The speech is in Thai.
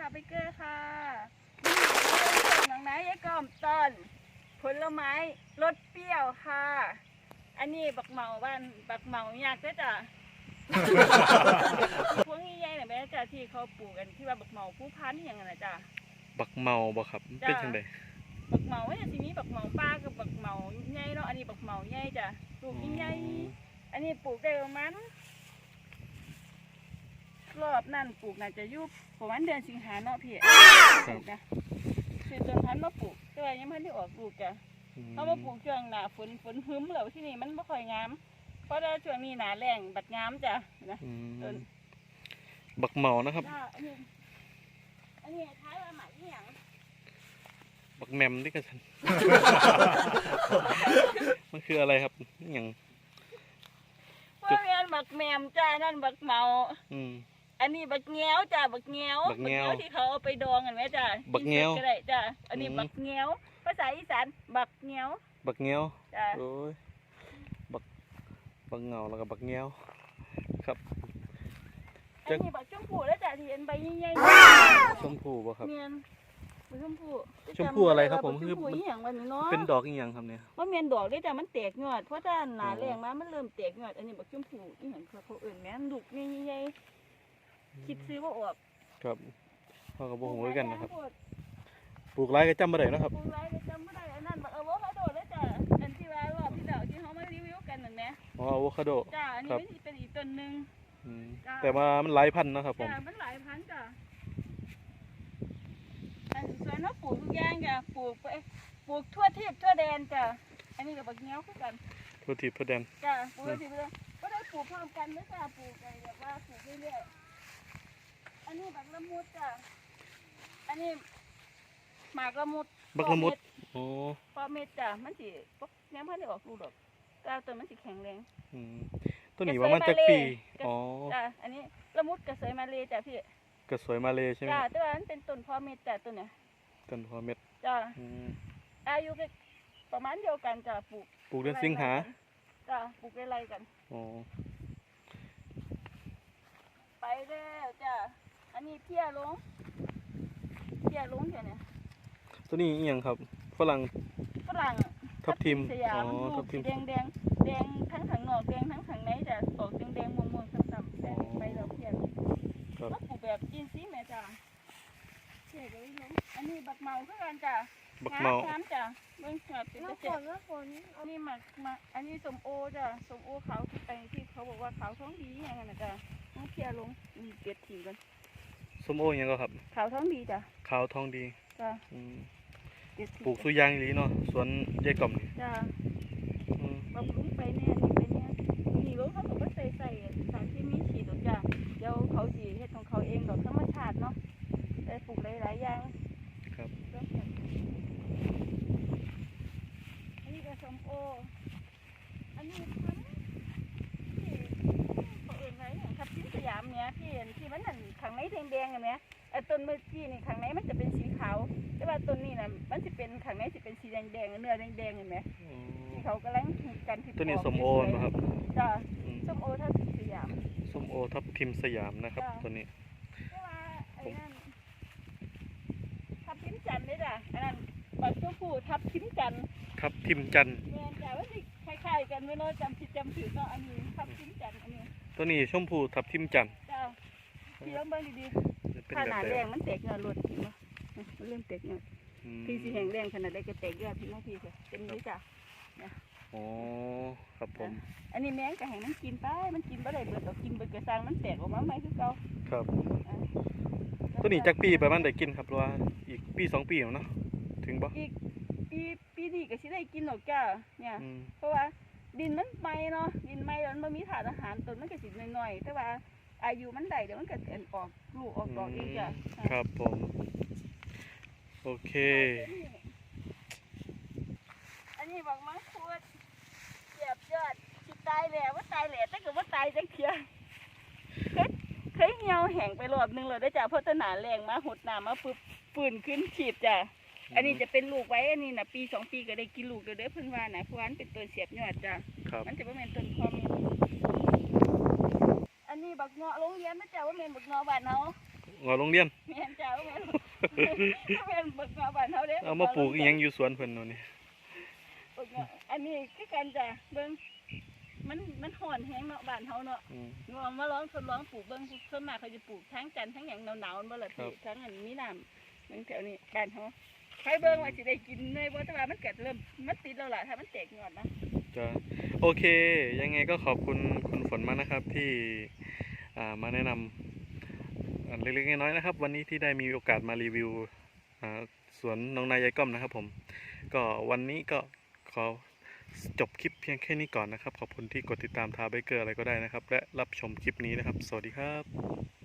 ค่ะไปเกอร์ค่ะนี่เป็นส่วนของนายยายกอมต้นผลไม้รสเปรี้ยวค่ะ อันนี้บักเหมาบ้านบักเหมาอยากได้อจ้ะพวกนี้ใหญ่ๆเนี่ยแม่จ้ะที่เขาปลูกกันที่ว่าบักเหมาผู้พันธุ์อหย่างนั้นนะจ้ะบักเมาบ่ครับมันเป็นจ้ะจังไดบักเหมาเนี่ยทีนี้บักเหมาป้ากับบักเหมาใหญ่เนาะอันนี้บักเหมาใหญ่จ้ะปลูกใหญ่ๆอันนี้ปลูกได้ประมาณ รอบนั่นปลูกน่าจะอยุบประมาณเดือนสิงหาเนาะพี่ปลูกนะคือต้นพันธุ์มาปลูกแต่ว่ายังไม่ได้ออกปลูกจ้ะอืมเขามาปลูกช่วงหน้าฝนฝนหึ้มแล้วที่นี่มันไม่ค่อยงาม เพราะว่าช่วงนี้หนาแรงบัดงามจ้ะนะอืมต้นบักเมานะครับ จ้ะอันนี้อันนี้ท้ายว่าหมายที่หยังบักแมมที่กระสันมันคืออะไรครับอหย่างพวกเรียนบักแมมจ้านั่นบักเมา อืม อันนี้บักแง้วจ้าบักแง้วบักแง้วที่เขาเอาไปดองกันไหมจ้าบักแง้วก็ได้จ้าอันนี้อืมบักแง้วภาษาอีสานบักแง้วบักเงี้ยวจ้าโอ้ยบักบักเงาแล้วก็บักเงี้ยวครับอันนี้บักชมพูแล้วจ้าที่เห็นใบใหญ่ชมพูบ่ครับเมียนบักชมพูชมพูอะไรครับผมบักชคือมพูมันอีหยังวันนี้เนาะเป็นดอกอีหยังครับเนี่ยว่าเมียนดอกได้จ้ามันแตกยอดเพราะด้านหนาอ๋อแรงมามันเริ่มแตกยอดอันนี้บักชมพูอีหยังเขาเขาเอื่นแม่นลูกใหญ่ๆ คิดซื้อว่าออกครับพ่อกับบ่ฮู้คือกันนะครับ ปลูกปลูกไรก็จำบ่ได้เนาะครับปลูกไรก็จำไม่ได้อันนั้นบักอะโวคาโดเลยจ้ะอันที่ว่ารอบที่แล้วที่เขามารีวิวกันนั่นแหละอ๋ออะโวคาโดจ้าอันนี้ครับเป็นเป็นอีกต้นหนึ่งอืมจ้ะแต่ว่ามันหลายพันธุ์นะครับผมจ้ามันหลายพันธุ์จ้ะอันส่วนเราปลูกทุกอย่างจ้ะปลูกไปปลูกทั่วทิพย์ทั่วแดนจ้ะอันนี้กับบักเงี้ยวคือกันทั่วทิพย์ทั่วแดนจ้ะปลูกทั่วทิพย์ทั่วแดนก็ได้ปลูกพร้อมกันนะจ้ะปลูกไปแบบว่าปลูกเรื่อยๆอันนี้ บักละมุดจ้ะ อันนี้หมากละมุดบักละมุด โอ้พอเม็ดจ้ะ มันสิปุ๊บยังพันได้ออกลูกดอกแต่ต้นมันสิแข็งแรงอืมต้นนี้ว่ามันจักปีกระอ๋อ จ้ะ อันนี้ละมุดกระเสยมาเลยจ้ะพี่ กระสวยมาเลยใช่ไหมจ้ะแต่ว่ามันเป็นต้นพอเม็ดจ้ะต้นเนี้ยต้นหัวเม็ด จ้ะอืมอายุก็ประมาณเดียวกันจ้ะปลูก ปลูกเดือนสิงหา จ้ะ ปลูกไล่ๆกัน อ๋อ ไปแล้วจ้ะ อันนี้เพี้ยลงเพี้ยลงจ้ะเนี่ยตัวนี้อีหยังครับฝรั่งฝรั่งทับทิมสยาอ๋อมลูทักบทิมแดงแดงๆแดงทั้งข้างนอกแดงทั้งข้างในจ้ะออกแดงแดงๆม่วงๆซ้ำๆแดงไปแล้วเพี้ยลงครับก็ปลูกแบบอินทรีย์แม่จ้ะเช่เลยลงอันนี้บักเมาคือกันจ้ะบักเมาน้ำจ้ะเบิ่งแบบเป็นน้ำฝเจ็ดนน้ำฝนอันนี้หมักมาอันนี้สมโอจ้ะสมโอขาวที่ไปที่เขาบอกว่าขาวท้องดีอย่างนั้นนะจ้ะต้องเคลียร์ลงอืมเก็บทิ้งกัน ส้มโอหยังก็ครับขาวท้องดีจ้ะขาวทองดีจ้ะอืมเก็บทิ้งปลูกสุยางอีหลีเนาะสวนยายกล่อมนี่จ้ะอืมบำรุงไปเนี่ยนี่ไปเนี่ยนี่รถเขาบอกว่าใส่ใส่สารที่มีฉีดดอกจ้ะเดี๋ยวเขาสีเฮ็ดของเขาเองดอกธรรมชาติเนาะได้ปลูกหลายๆอย่าง ครับ แล้วแต่อันนี้ก็สมโอ อันนี้พันธุ์ที่เขาเอื่นไว้อย่างครับที่สยามเนี่ยพี่เห็นที่มันนั่นข้างในแดงๆ เห็นไหมไอ้ต้นเมื่อกี้นี่ข้างในมันจะเป็นสีขาว แต่ว่าต้นนี้น่ะมันจะเป็นข้างในจะเป็นสีแดงๆเนื้อแดงๆเห็นไหมอ๋อที่เขากำลังหีดกันที่ตัวนี้ปอกส้มโอนะครับจ้าอืมส้มโอถ้าสีสยามส้มโอทับทิมสยามนะครับจ้ะตัวนี้แต่ว่าไอ้นั่นทับทิมจันทร์เลยจ้ะอันนั้นปักตัวผู้ทับทิมจันทร์ทับทิมจันทร์แม่นจ้ะว่าสิคล้ายๆกันไม่รู้จำผิดจำถูกเนาะอันนี้ทับทิมจันทร์อันนี้ตัวนี้ชมพูทับทิมจันทร์จ้าพี่ต้องเบิ่งดี เป็นๆขแบบนาดแบแรงบมันแตกยอดหลุดเห็นปะมันเริ่มแตกยอดอืมพี่สิแห้งแรงขนาดใดก็แตกยอดพี่น้องพี่จ้ะเป็นนี้จ้ะอ๋อครับผม อันนี้แมงก็ให้มันกินไป มันกินบ่ได้เบิดดอกกินเบิดกระซังมันแตกออกมาใหม่คือเก่าครับ อะตัวนี้จักปีประมาณได้กินครับหรือว่าอีกปีสองปีแล้วเนาะถึงบ่อีกปีปีนี้ก็สิได้กินหรอกจ้าเนี่ย อืมเพราะว่าดินมันใหม่เนาะ ดินใหม่แล้วมันบ่มีถาดอาหารต้นมันก็สิน้อยๆแต่ว่า อายุมันได้เดี๋ยวมันก็เอ็นออกลูกออกดอกเองจ้ะครับผม โอเค อันนี้บอกมังคุดเสียบยอดสิตายแล้วว่าตายแล้วแต่ก็ว่าตายจังเทียเคยเคยเหี่ยวแห้งไปรอบหนึงเลยได้อจ้ะเพราะตะหนาแรงมาหดน้ำมาปึ๊บฟื้นขึ้นฉีดจ้ะอันนี้จะเป็นลูกไว้อันนี้นะปีสองปีก็ได้กินลูกเด้อเด้อเพิ่นว่านะเพราะว่ามันเป็นต้นเสียบยอดจ้ะครับมันจะบ่แม่นต้นคอม อันนี้บักเงาะโรงเรียนนะจ้ะว่าแม่นบักเงาะบ้านเฮางอโรงเรียนแม่นจ้าแม่นแม่นบักเงาะบ้านเฮาเด้เอามาปลูกอีหยังอยู่สวนเพิ่นเนาะนี่บักเงาะอันนี้คือกันจ้ะเบิ่งมันมันห่อนแฮงเนาะบ้านเฮาเนาะอืมลองมาลองทดลองปลูกเบิ่งส่วนมากเขาจะปลูกทั้งจันทร์ทั้งหยังหนาวๆบ่ล่ะครัพี่บทั้งอันมีน้ำเบิ่งแถวนี้บ้านเฮาใครเบิ่งว่าสิได้กินเลยบ่แต่ว่ามันเกิดเริ่มมันติดแล้วล่ะถ้ามันแตกยอดนะจะโอเค ยังไงก็ขอบคุณคุณฝนมากนะครับที่อ่า มาแนะนำเล็กๆน้อยๆนะครับ วันนี้ที่ได้มีโอกาสมารีวิวสวนน้องนายยายก้อมนะครับผม ก็วันนี้ก็ขอจบคลิปเพียงแค่นี้ก่อนนะครับ ขอบคุณที่กดติดตามทาเบเกอร์อะไรก็ได้นะครับ และรับชมคลิปนี้นะครับ สวัสดีครับ